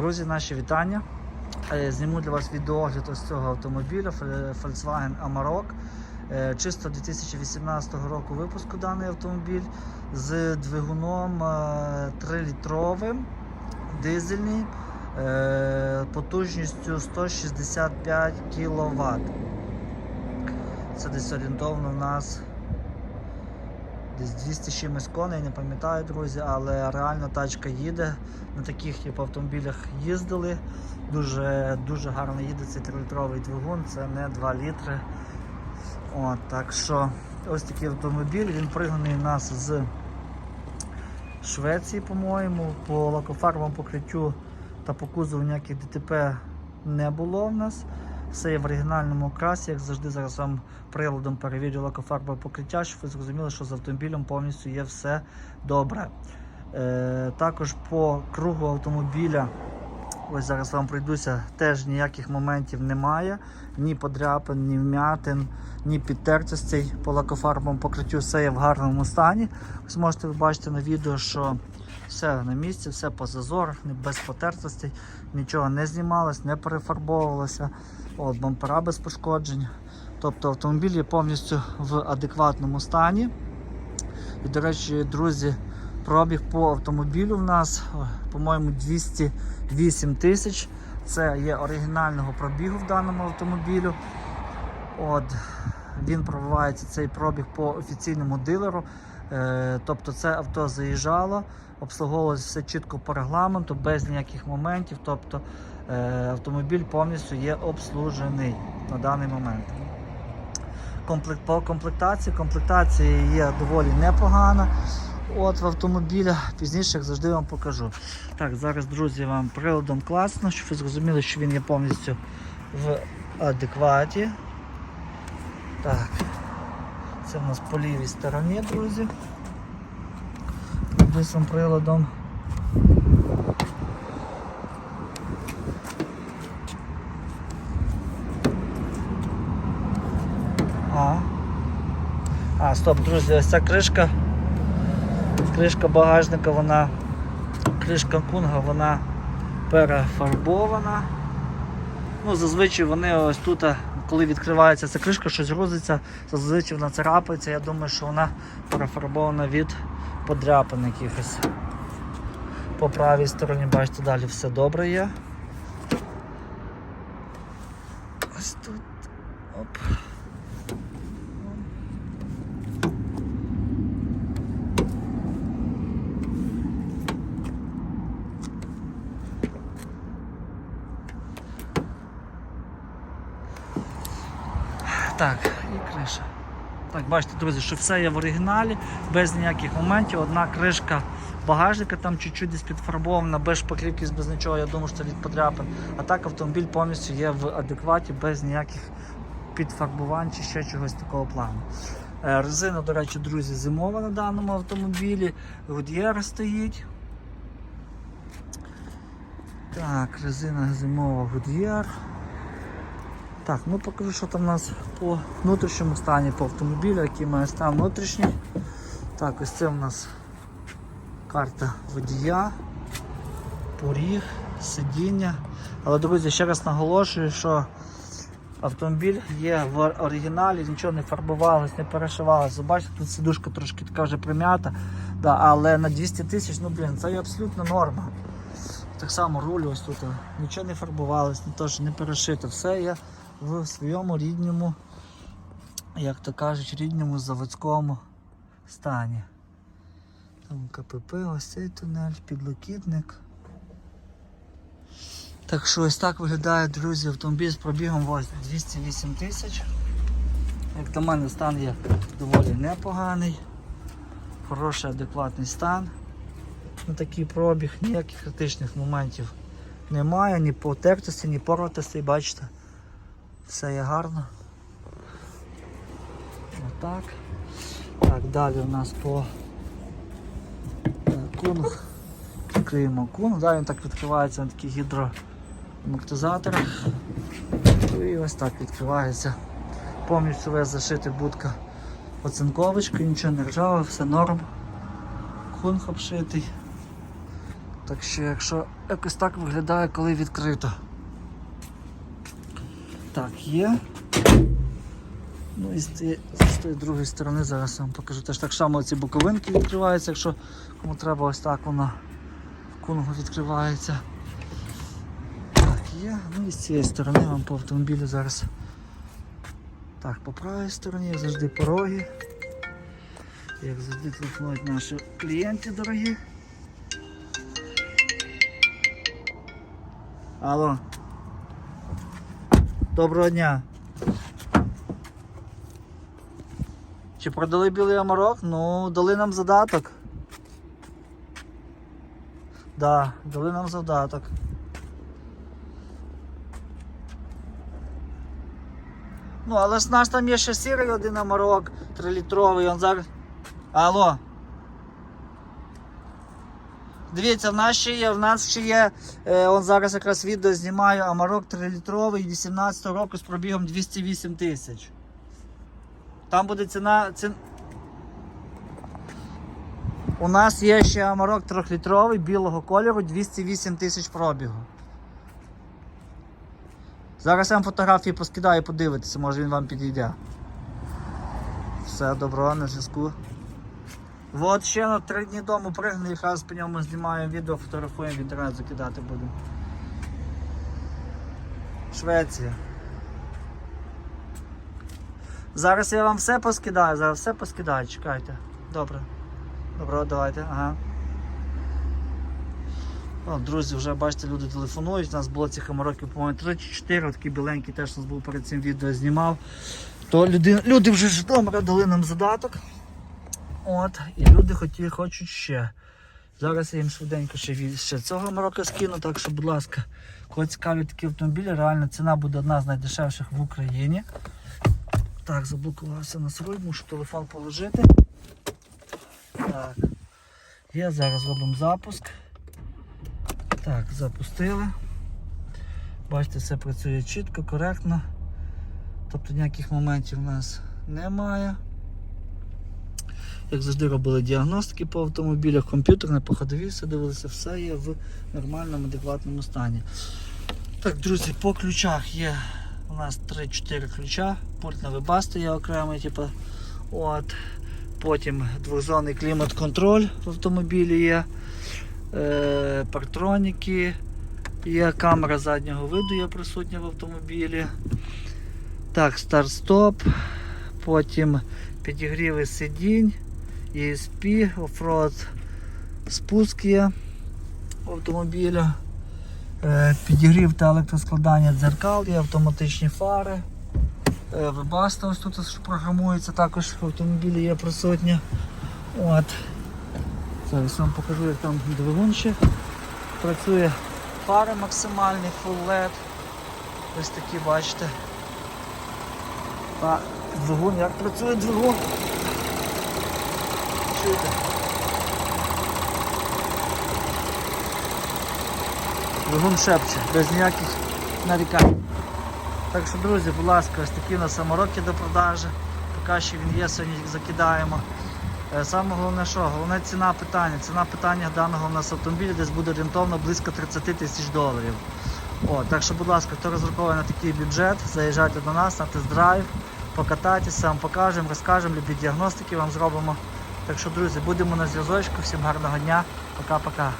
Друзі, наші вітання. Е, Зніму для вас відеогляд ось цього автомобіля Volkswagen Amarok. Е, Чисто 2018 року випуску даний автомобіль з двигуном 3-літровим, дизельний, е, потужністю 165 кВт. Це десь орієнтовно в нас десь 200 з чимось коней, не пам'ятаю, друзі, але реально тачка їде. На таких типу, автомобілях їздили. Дуже, дуже гарно їде цей 3-літровий двигун, це не 2 літри. От, так що ось такий автомобіль, він пригнаний нас з Швеції, по-моєму. По лакофарбовому покриттю та по кузову ніяких ДТП не було в нас. Все є в оригінальному окрасі, як завжди, зараз вам приладом перевірю лакофарбове покриття, щоб ви зрозуміли, що з автомобілем повністю є все добре. Е, також по кругу автомобіля, ось зараз вам пройдуся, теж ніяких моментів немає, ні подряпин, ні вмятин, ні підтертостей по лакофарбовому покриттю, все є в гарному стані. Ось можете ви бачити на відео, що все на місці, все по зазорах, без потертостей, нічого не знімалось, не перефарбовувалося. От, бампера без пошкоджень. Тобто автомобіль є повністю в адекватному стані. І, до речі, друзі, пробіг по автомобілю в нас, по-моєму, 208 тисяч. Це є оригінального пробігу в даному автомобілю. От, він пробивається цей пробіг по офіційному дилеру. Е, тобто це авто заїжджало, обслуговувалося все чітко по регламенту, без ніяких моментів. Тобто е, автомобіль повністю є обслужений на даний момент. По комплектації, комплектація є доволі непогана. От в автомобіля пізніше, як завжди, вам покажу. Так, зараз, друзі, вам приладом класно, щоб ви зрозуміли, що він є повністю в адекваті. Так, це в нас по лівій стороні, друзі. Дисом приладом. А. А, стоп, друзі, ось ця кришка. Кришка багажника, вона. Кришка кунга, вона перефарбована. Ну, зазвичай вони ось тут, коли відкривається ця кришка, щось грузиться, зазвичай вона царапається. Я думаю, що вона перефарбована від подряпин якихось. По правій стороні, бачите, далі все добре є. Ось тут. Оп. Так, і криша. Так, бачите, друзі, що все є в оригіналі, без ніяких моментів. Одна кришка багажника там чуть-чуть десь підфарбована, без шпаклівки, без нічого, я думаю, що це від подряпин. А так автомобіль повністю є в адекваті, без ніяких підфарбувань чи ще чогось такого плану. Е, Резина, до речі, друзі, зимова на даному автомобілі. Гуд'єр стоїть. Так, резина зимова Goodyear. Так, ну покажу, що там у нас по внутрішньому стані по автомобілю, який має стан внутрішній. Так, ось це у нас карта водія, поріг, сидіння. Але, друзі, ще раз наголошую, що автомобіль є в оригіналі, нічого не фарбувалось, не перешивалось. Ви Бачите, тут сидушка трошки така вже прим'ята, да, але на 200 тисяч, ну блін, це є абсолютно норма. Так само руль ось тут нічого не фарбувалось, не що не перешито. Все є в своєму рідному, як то кажуть, рідному заводському стані. Там КПП, ось цей тунель, підлокітник. Так що ось так виглядає, друзі, автомобіль з пробігом ось 208 тисяч. Як на мене стан є доволі непоганий, хороший адекватний стан на такий пробіг, ніяких критичних моментів немає, ні потертості, ні порватості, бачите, все є гарно. Отак. Так, далі у нас по е, кунг. Відкриємо кунг, далі він так відкривається на таких гідроамортизаторах. І ось так відкривається. Повністю весь зашитий будка оцинковочкою, нічого не ржаве, все норм. Кунг обшитий. Так що, якщо якось так виглядає, коли відкрито. Так, є. Ну і з тієї, з тієї другої сторони зараз вам покажу. Теж так само ці боковинки відкриваються, якщо кому треба ось так воно в кунгу відкривається. Так, є. Ну і з цієї сторони вам по автомобілю зараз. Так, по правій стороні, завжди пороги. Як завжди телефонують наші клієнти дорогі. Алло. Доброго дня. Чи продали білий амарок? Ну, дали нам задаток. Да, дали нам задаток. Ну, але ж наш там є ще сірий один амарок, 3-літровий, он зараз. Алло. Дивіться, в нас ще є, в нас ще є, е, он зараз якраз відео знімаю, Амарок 3-літровий 18 року з пробігом 208 тисяч. Там буде ціна. Ці... У нас є ще Амарок 3-літровий білого кольору 208 тисяч пробігу. Зараз я вам фотографії поскидаю, подивитися, може він вам підійде. Все, добро, на зв'язку. От ще на три дні тому пригнали, якраз по ньому знімаємо відео, фотографуємо в інтернет закидати будемо. Швеція. Зараз я вам все поскидаю, зараз все поскидаю, чекайте. Добре. Добре, давайте, ага. О, друзі, вже бачите, люди телефонують. У нас було цих амароків, по-моєму, 3 чи 4, такий біленький теж у нас був перед цим відео знімав. То люди, люди вже з Житомира дали нам задаток. От, і люди хоті, хочуть ще. Зараз я їм швиденько ще, ще цього морока скину, так що, будь ласка, кого цікавлять такі автомобілі, реально ціна буде одна з найдешевших в Україні. Так, заблокувався на руль, мушу телефон положити. Так. Є, зараз робимо запуск. Так, запустили. Бачите, все працює чітко, коректно. Тобто ніяких моментів у нас немає. Як завжди робили діагностики по автомобілях, комп'ютерне, по ходові все дивилися, все є в нормальному, адекватному стані. Так, друзі, по ключах є у нас 3-4 ключа, пульт на вибасти є окремий, типу, от. потім двохзонний клімат-контроль в автомобілі є, е, партроніки, є камера заднього виду є присутня в автомобілі. Так, старт-стоп, потім підігріви сидінь. ESP, оффроад спуск є автомобіля, Е, підігрів та електроскладання дзеркал, є автоматичні фари. Е, Вебаста ось тут програмується, також в автомобілі є присутня. От. Зараз вам покажу, як там двигун ще працює. Фари максимальні, full LED. Ось такі бачите. А двигун, як працює двигун? Чуєте? Двигун шепче, без ніяких нарікань. Так що, друзі, будь ласка, ось такі у нас самороки до продажі. Поки що він є, сьогодні закидаємо. Е, Саме головне, що? Головне ціна питання. Ціна питання даного у нас автомобіля десь буде орієнтовно близько 30 тисяч доларів. О, так що, будь ласка, хто розраховує на такий бюджет, заїжджайте до нас на тест-драйв, покатайтеся, вам покажемо, розкажемо, любі діагностики вам зробимо. Так що, друзі, будемо на зв'язочку. Всім гарного дня. Пока-пока.